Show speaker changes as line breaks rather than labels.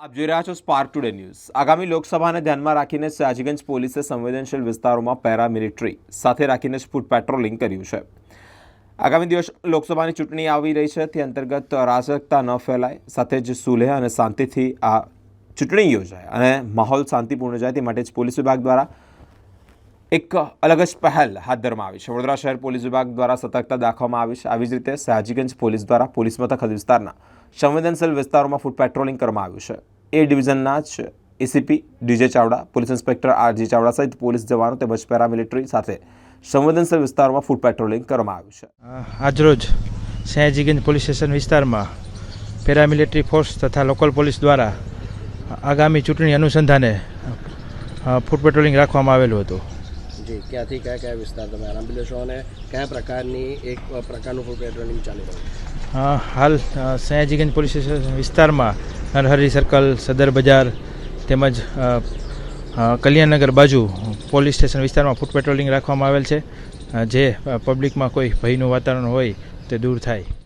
આપ જોઈ રહ્યા છો સ્પાર્ક ટુડે ન્યૂઝ આગામી લોકસભાને ધ્યાનમાં રાખીને સયાજીગંજ પોલીસે સંવેદનશીલ વિસ્તારોમાં પેરામિલિટરી સાથે રાખીને જ ફૂટ પેટ્રોલિંગ કર્યું છે. આગામી દિવસ લોકસભાની ચૂંટણી આવી રહી છે. તે અંતર્ગત અરાજકતા ન ફેલાય, સાથે જ સુલેહ અને શાંતિથી આ ચૂંટણી યોજાય અને માહોલ શાંતિપૂર્ણ જાય તે માટે જ પોલીસ વિભાગ દ્વારા એક અલગ જ પહેલ હાથ ધરવામાં આવી છે. વડોદરા શહેર પોલીસ વિભાગ દ્વારા સતર્કતા દાખવવામાં આવી છે. આવી જ રીતે સયાજીગંજ પોલીસ દ્વારા પોલીસ મથક હદ વિસ્તારના સંવેદનશીલ વિસ્તારોમાં ફૂટ પેટ્રોલિંગ કરવામાં આવ્યું છે. એ ડિવિઝનના જ ACP DJ Chavda, police inspector RG Chavda સહિત પોલીસ જવાનો તેમજ પેરામિલિટરી સાથે સંવેદનશીલ વિસ્તારોમાં ફૂટ પેટ્રોલિંગ કરવામાં આવ્યું છે.
આજરોજ સયાજીગંજ પોલીસ સ્ટેશન વિસ્તારમાં પેરામિલિટરી ફોર્સ તથા લોકલ પોલીસ દ્વારા આગામી ચૂંટણી અનુસંધાને ફૂડ પેટ્રોલિંગ રાખવામાં આવેલું હતું.
જી, ક્યાંથી કયા કયા વિસ્તાર તમે આરંભી લેશો અને કયા પ્રકારની એક પ્રકારનું ફૂડ પેટ્રોલિંગ ચાલી રહ્યું છે?
હાલ સયાજીગંજ પોલીસ સ્ટેશન વિસ્તારમાં નરહરી સર્કલ સદર બજાર તેમજ કલ્યાણનગર બાજુ પોલીસ સ્ટેશન વિસ્તારમાં ફૂટ પેટ્રોલિંગ રાખવામાં આવેલ છે જે પબ્લિકમાં કોઈ ભયનું વાતાવરણ હોય તે દૂર થાય.